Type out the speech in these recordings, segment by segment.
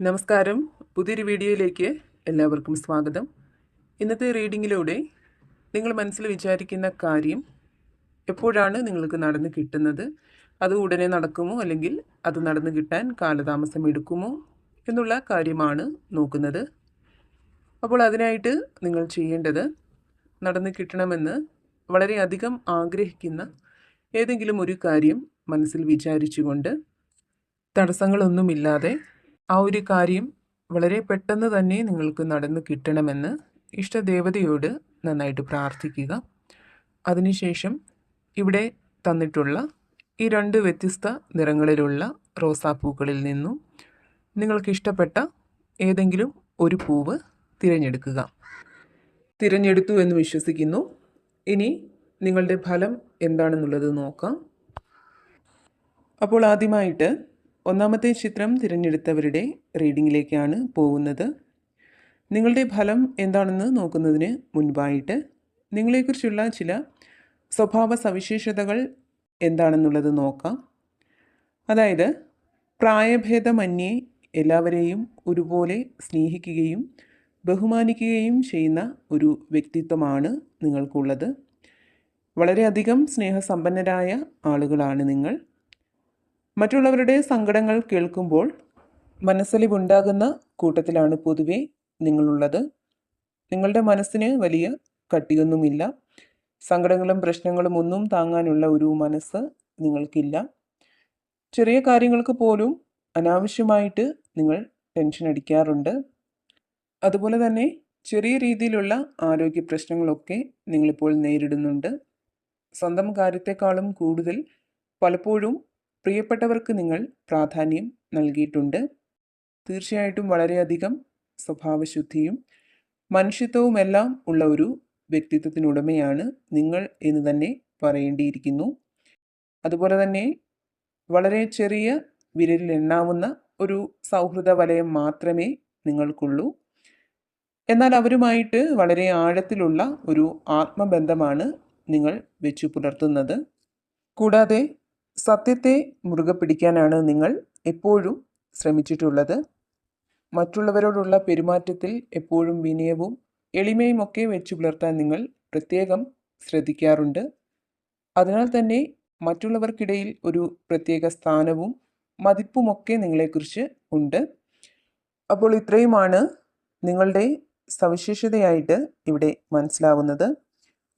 നമസ്കാരം. പുതിയൊരു വീഡിയോയിലേക്ക് എല്ലാവർക്കും സ്വാഗതം. ഇന്നത്തെ റീഡിങ്ങിലൂടെ നിങ്ങൾ മനസ്സിൽ വിചാരിക്കുന്ന കാര്യം എപ്പോഴാണ് നിങ്ങൾക്ക് നടന്ന് കിട്ടുന്നത്? അത് ഉടനെ നടക്കുമോ? അല്ലെങ്കിൽ അത് നടന്നു കിട്ടാൻ കാലതാമസം എടുക്കുമോ? എന്നുള്ള കാര്യമാണ് നോക്കുന്നത്. അപ്പോൾ അതിനായിട്ട് നിങ്ങൾ ചെയ്യേണ്ടത് നടന്നു കിട്ടണമെന്ന് വളരെയധികം ആഗ്രഹിക്കുന്ന ഏതെങ്കിലും ഒരു കാര്യം മനസ്സിൽ വിചാരിച്ചുകൊണ്ട് തടസ്സങ്ങളൊന്നുമില്ലാതെ ആ ഒരു കാര്യം വളരെ പെട്ടെന്ന് തന്നെ നിങ്ങൾക്ക് നടന്നു കിട്ടണമെന്ന് ഇഷ്ടദേവതയോട് നന്നായിട്ട് പ്രാർത്ഥിക്കുക. അതിനുശേഷം ഇവിടെ തന്നിട്ടുള്ള ഈ രണ്ട് വ്യത്യസ്ത നിറങ്ങളിലുള്ള റോസാപ്പൂക്കളിൽ നിന്നും നിങ്ങൾക്കിഷ്ടപ്പെട്ട ഏതെങ്കിലും ഒരു പൂവ് തിരഞ്ഞെടുക്കുക. തിരഞ്ഞെടുത്തു എന്ന് വിശ്വസിക്കുന്നു. ഇനി നിങ്ങളുടെ ഫലം എന്താണെന്നുള്ളത് നോക്കാം. അപ്പോൾ ആദ്യമായിട്ട് ഒന്നാമത്തെ ചിത്രം തിരഞ്ഞെടുത്തവരുടെ റീഡിങ്ങിലേക്കാണ് പോകുന്നത്. നിങ്ങളുടെ ഫലം എന്താണെന്ന് നോക്കുന്നതിന് മുൻപായിട്ട് നിങ്ങളെക്കുറിച്ചുള്ള ചില സ്വഭാവ സവിശേഷതകൾ എന്താണെന്നുള്ളത് നോക്കാം. അതായത് പ്രായഭേദമന്യേ എല്ലാവരെയും ഒരുപോലെ സ്നേഹിക്കുകയും ബഹുമാനിക്കുകയും ചെയ്യുന്ന ഒരു വ്യക്തിത്വമാണ് നിങ്ങൾക്കുള്ളത്. വളരെയധികം സ്നേഹസമ്പന്നരായ ആളുകളാണ് നിങ്ങൾ. മറ്റുള്ളവരുടെ സങ്കടങ്ങൾ കേൾക്കുമ്പോൾ മനസ്സലിവുണ്ടാകുന്ന കൂട്ടത്തിലാണ് പൊതുവെ നിങ്ങളുള്ളത്. നിങ്ങളുടെ മനസ്സിന് വലിയ കട്ടിയൊന്നുമില്ല. സങ്കടങ്ങളും പ്രശ്നങ്ങളും ഒന്നും താങ്ങാനുള്ള ഒരു മനസ്സ് നിങ്ങൾക്കില്ല. ചെറിയ കാര്യങ്ങൾക്ക് പോലും അനാവശ്യമായിട്ട് നിങ്ങൾ ടെൻഷൻ അടിക്കാറുണ്ട്. അതുപോലെ തന്നെ ചെറിയ രീതിയിലുള്ള ആരോഗ്യ പ്രശ്നങ്ങളൊക്കെ നിങ്ങളിപ്പോൾ നേരിടുന്നുണ്ട്. സ്വന്തം കാര്യത്തെക്കാളും കൂടുതൽ പലപ്പോഴും പ്രിയപ്പെട്ടവർക്ക് നിങ്ങൾ പ്രാധാന്യം നൽകിയിട്ടുണ്ട്. തീർച്ചയായിട്ടും വളരെയധികം സ്വഭാവശുദ്ധിയും മനുഷ്യത്വവുമെല്ലാം ഉള്ള ഒരു വ്യക്തിത്വത്തിനുടമയാണ് നിങ്ങൾ എന്ന് തന്നെ പറയേണ്ടിയിരിക്കുന്നു. അതുപോലെ തന്നെ വളരെ ചെറിയ വിരലിൽ എണ്ണാവുന്ന ഒരു സൗഹൃദ വലയം മാത്രമേ നിങ്ങൾക്കുള്ളൂ. എന്നാൽ അവരുമായിട്ട് വളരെ ആഴത്തിലുള്ള ഒരു ആത്മബന്ധമാണ് നിങ്ങൾ വെച്ചു പുലർത്തുന്നത്. കൂടാതെ സത്യത്തെ മുറുകെ പിടിക്കാനാണ് നിങ്ങൾ എപ്പോഴും ശ്രമിച്ചിട്ടുള്ളത്. മറ്റുള്ളവരോടുള്ള പെരുമാറ്റത്തിൽ എപ്പോഴും വിനയവും എളിമയും ഒക്കെ വെച്ചു പുലർത്താൻ നിങ്ങൾ പ്രത്യേകം ശ്രദ്ധിക്കാറുണ്ട്. അതിനാൽ തന്നെ മറ്റുള്ളവർക്കിടയിൽ ഒരു പ്രത്യേക സ്ഥാനവും മതിപ്പുമൊക്കെ നിങ്ങളെക്കുറിച്ച് ഉണ്ട്. അപ്പോൾ ഇത്രയുമാണ് നിങ്ങളുടെ സവിശേഷതയായിട്ട് ഇവിടെ മനസ്സിലാവുന്നത്.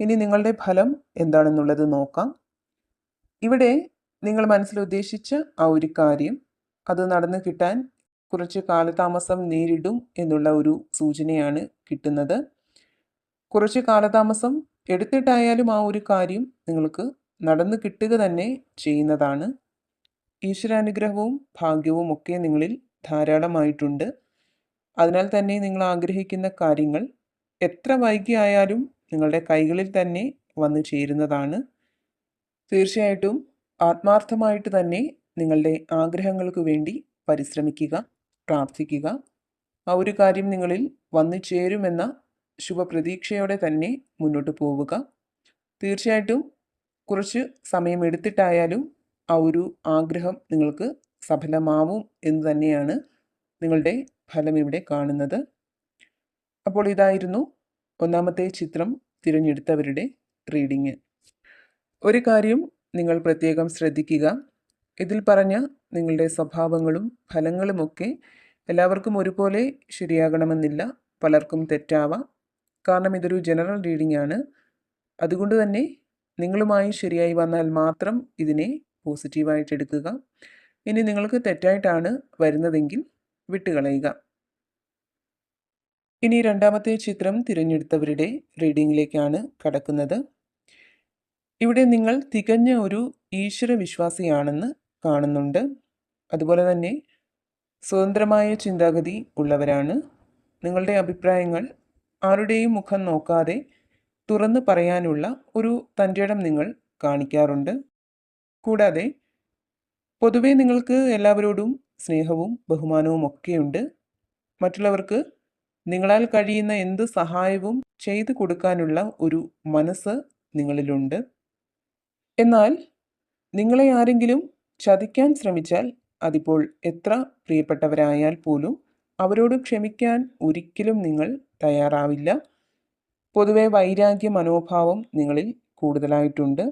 ഇനി നിങ്ങളുടെ ഫലം എന്താണെന്നുള്ളത് നോക്കാം. ഇവിടെ നിങ്ങൾ മനസ്സിൽ ഉദ്ദേശിച്ച ആ ഒരു കാര്യം അത് നടന്നു കിട്ടാൻ കുറച്ച് കാലതാമസം നേരിടും എന്നുള്ള ഒരു സൂചനയാണ് കിട്ടുന്നത്. കുറച്ച് കാലതാമസം എടുത്തിട്ടായാലും ആ ഒരു കാര്യം നിങ്ങൾക്ക് നടന്നു കിട്ടുക തന്നെ ചെയ്യുന്നതാണ്. ഈശ്വരാനുഗ്രഹവും ഭാഗ്യവും ഒക്കെ നിങ്ങളിൽ ധാരാളമായിട്ടുണ്ട്. അതിനാൽ തന്നെ നിങ്ങൾ ആഗ്രഹിക്കുന്ന കാര്യങ്ങൾ എത്ര വൈകിയായാലും നിങ്ങളുടെ കൈകളിൽ തന്നെ വന്നു ചേരുന്നതാണ്. തീർച്ചയായിട്ടും ആത്മാർത്ഥമായിട്ട് തന്നെ നിങ്ങളുടെ ആഗ്രഹങ്ങൾക്ക് വേണ്ടി പരിശ്രമിക്കുക പ്രാർത്ഥിക്കുക. ആ ഒരു കാര്യം നിങ്ങളിൽ വന്നു ചേരുമെന്ന ശുഭപ്രതീക്ഷയോടെ തന്നെ മുന്നോട്ട് പോവുക. തീർച്ചയായിട്ടും കുറച്ച് സമയമെടുത്തിട്ടായാലും ആ ഒരു ആഗ്രഹം നിങ്ങൾക്ക് സഫലമാവും എന്ന് തന്നെയാണ് നിങ്ങളുടെ ഫലം ഇവിടെ കാണുന്നത്. അപ്പോൾ ഇതായിരുന്നു ഒന്നാമത്തെ ചിത്രം തിരഞ്ഞെടുത്തവരുടെ റീഡിങ്. ഒരു കാര്യം നിങ്ങൾ പ്രത്യേകം ശ്രദ്ധിക്കുക. ഇതിൽ പറഞ്ഞ നിങ്ങളുടെ സ്വഭാവങ്ങളും ഫലങ്ങളുമൊക്കെ എല്ലാവർക്കും ഒരുപോലെ ശരിയാകണമെന്നില്ല. പലർക്കും തെറ്റാവാം. കാരണം ഇതൊരു ജനറൽ റീഡിംഗ് ആണ്. അതുകൊണ്ട് തന്നെ നിങ്ങളുമായി ശരിയായി വന്നാൽ മാത്രം ഇതിനെ പോസിറ്റീവായിട്ട് എടുക്കുക. ഇനി നിങ്ങൾക്ക് തെറ്റായിട്ടാണ് വരുന്നതെങ്കിൽ വിട്ടുകളയുക. ഇനി രണ്ടാമത്തെ ചിത്രം തിരഞ്ഞെടുത്തവരുടെ റീഡിങ്ങിലേക്കാണ് കടക്കുന്നത്. ഇവിടെ നിങ്ങൾ തികഞ്ഞ ഒരു ഈശ്വര വിശ്വാസിയാണെന്ന് കാണുന്നുണ്ട്. അതുപോലെ തന്നെ സ്വതന്ത്രമായ ചിന്താഗതി ഉള്ളവരാണ്. നിങ്ങളുടെ അഭിപ്രായങ്ങൾ ആരുടെയും മുഖം നോക്കാതെ തുറന്നു പറയാനുള്ള ഒരു തന്റെടം നിങ്ങൾ കാണിക്കാറുണ്ട്. കൂടാതെ പൊതുവെ നിങ്ങൾക്ക് എല്ലാവരോടും സ്നേഹവും ബഹുമാനവും ഒക്കെയുണ്ട്. മറ്റുള്ളവർക്ക് നിങ്ങളാൽ കഴിയുന്ന എന്ത് സഹായവും ചെയ്തു കൊടുക്കാനുള്ള ഒരു മനസ്സ് നിങ്ങളിലുണ്ട്. എന്നാൽ നിങ്ങളെ ആരെങ്കിലും ചതിക്കാൻ ശ്രമിച്ചാൽ അതിപ്പോൾ എത്ര പ്രിയപ്പെട്ടവരായാൽ പോലും അവരോട് ക്ഷമിക്കാൻ ഒരിക്കലും നിങ്ങൾ തയ്യാറാവില്ല. പൊതുവെ വൈരാഗ്യ മനോഭാവം നിങ്ങളിൽ കൂടുതലായിട്ടുണ്ട്.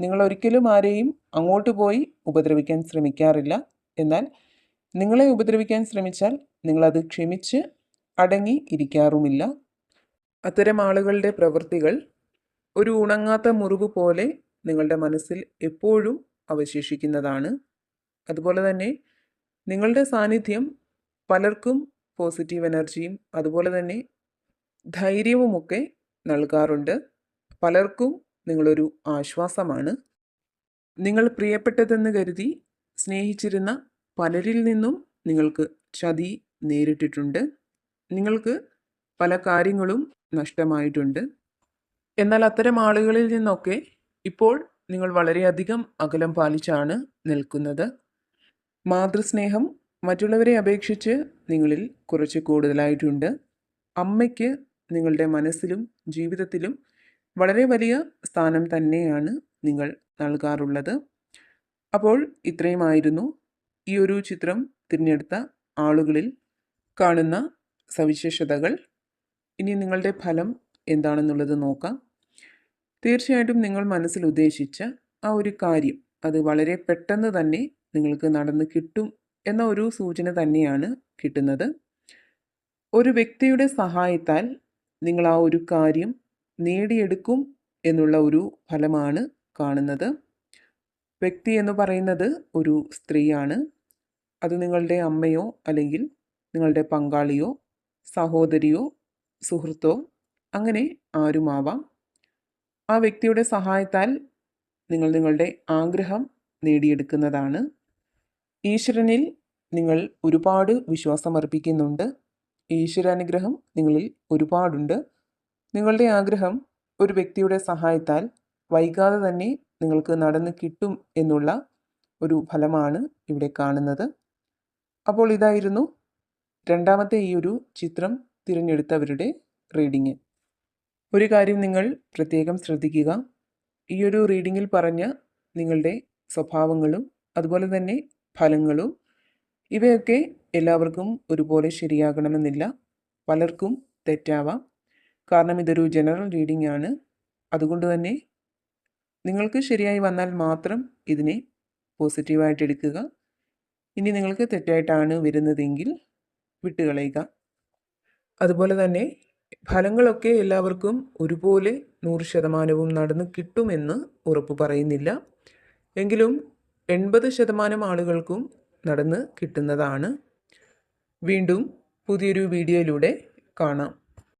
നിങ്ങൾ ഒരിക്കലും ആരെയും അങ്ങോട്ട് പോയി ഉപദ്രവിക്കാൻ ശ്രമിക്കാറില്ല. എന്നാൽ നിങ്ങളെ ഉപദ്രവിക്കാൻ ശ്രമിച്ചാൽ നിങ്ങളത് ക്ഷമിച്ച് അടങ്ങി ഇരിക്കാറുമില്ല. അത്തരം ആളുകളുടെ പ്രവൃത്തികൾ ഒരു ഉണങ്ങാത്ത മുറിവ് പോലെ നിങ്ങളുടെ മനസ്സിൽ എപ്പോഴും അവശേഷിക്കുന്നതാണ്. അതുപോലെ തന്നെ നിങ്ങളുടെ സാന്നിധ്യം പലർക്കും പോസിറ്റീവ് എനർജിയും അതുപോലെ തന്നെ ധൈര്യവുമൊക്കെ നൽകാറുണ്ട്. പലർക്കും നിങ്ങളൊരു ആശ്വാസമാണ്. നിങ്ങൾ പ്രിയപ്പെട്ടതെന്ന് കരുതി സ്നേഹിച്ചിരുന്ന പലരിൽ നിന്നും നിങ്ങൾക്ക് ചതി നേരിട്ടിട്ടുണ്ട്. നിങ്ങൾക്ക് പല കാര്യങ്ങളും നഷ്ടമായിട്ടുണ്ട്. എന്നാൽ അത്തരം ആളുകളിൽ നിന്നൊക്കെ ഇപ്പോൾ നിങ്ങൾ വളരെയധികം അകലം പാലിച്ചാണ് നിൽക്കുന്നത്. മാതൃസ്നേഹം മറ്റുള്ളവരെ അപേക്ഷിച്ച് നിങ്ങളിൽ കുറച്ച് കൂടുതലായിട്ടുണ്ട്. അമ്മയ്ക്ക് നിങ്ങളുടെ മനസ്സിലും ജീവിതത്തിലും വളരെ വലിയ സ്ഥാനം തന്നെയാണ് നിങ്ങൾ നൽകാറുള്ളത്. അപ്പോൾ ഇത്രയുമായിരുന്നു ഈ ഒരു ചിത്രം തിരഞ്ഞെടുത്ത ആളുകളിൽ കാണുന്ന സവിശേഷതകൾ. ഇനി നിങ്ങളുടെ ഫലം എന്താണെന്നുള്ളത് നോക്കാം. തീർച്ചയായിട്ടും നിങ്ങൾ മനസ്സിൽ ഉദ്ദേശിച്ച ആ ഒരു കാര്യം അത് വളരെ പെട്ടെന്ന് തന്നെ നിങ്ങൾക്ക് നടന്ന് കിട്ടും എന്ന ഒരു സൂചന തന്നെയാണ് കിട്ടുന്നത്. ഒരു വ്യക്തിയുടെ സഹായത്താൽ നിങ്ങൾ ആ ഒരു കാര്യം നേടിയെടുക്കും എന്നുള്ള ഒരു ഫലമാണ് കാണുന്നത്. വ്യക്തി എന്ന് പറയുന്നത് ഒരു സ്ത്രീയാണ്. അത് നിങ്ങളുടെ അമ്മയോ അല്ലെങ്കിൽ നിങ്ങളുടെ പങ്കാളിയോ സഹോദരിയോ സുഹൃത്തോ അങ്ങനെ ആരുമാവാം. ആ വ്യക്തിയുടെ സഹായത്താൽ നിങ്ങൾ നിങ്ങളുടെ ആഗ്രഹം നേടിയെടുക്കുന്നതാണ്. ഈശ്വരനിൽ നിങ്ങൾ ഒരുപാട് വിശ്വാസമർപ്പിക്കുന്നുണ്ട് ഈശ്വരാനുഗ്രഹം നിങ്ങളിൽ ഒരുപാടുണ്ട്. നിങ്ങളുടെ ആഗ്രഹം ഒരു വ്യക്തിയുടെ സഹായത്താൽ വൈകാതെ തന്നെ നിങ്ങൾക്ക് നടന്ന് കിട്ടും എന്നുള്ള ഒരു ഫലമാണ് ഇവിടെ കാണുന്നത്. അപ്പോൾ ഇതായിരുന്നു രണ്ടാമത്തെ ഈ ഒരു ചിത്രം തിരഞ്ഞെടുത്തവരുടെ റീഡിങ്. ഒരു കാര്യം നിങ്ങൾ പ്രത്യേകം ശ്രദ്ധിക്കുക. ഈ ഒരു റീഡിങ്ങിൽ പറഞ്ഞ നിങ്ങളുടെ സ്വഭാവങ്ങളും അതുപോലെ തന്നെ ഫലങ്ങളും ഇവയൊക്കെ എല്ലാവർക്കും ഒരുപോലെ ശരിയാകണമെന്നില്ല. പലർക്കും തെറ്റാവാം. കാരണം ഇതൊരു ജനറൽ റീഡിംഗ് ആണ്. അതുകൊണ്ട് തന്നെ നിങ്ങൾക്ക് ശരിയായി വന്നാൽ മാത്രം ഇതിനെ പോസിറ്റീവായിട്ട് എടുക്കുക. ഇനി നിങ്ങൾക്ക് തെറ്റായിട്ടാണ് വരുന്നതെങ്കിൽ വിട്ടുകളയുക. അതുപോലെ തന്നെ ഫലങ്ങളൊക്കെ എല്ലാവർക്കും ഒരുപോലെ നൂറ് ശതമാനവും നടന്നു കിട്ടുമെന്ന് ഉറപ്പ് പറയുന്നില്ല. എങ്കിലും എൺപത് ശതമാനം ആളുകൾക്കും നടന്ന് കിട്ടുന്നതാണ്. വീണ്ടും പുതിയൊരു വീഡിയോയിലൂടെ കാണാം.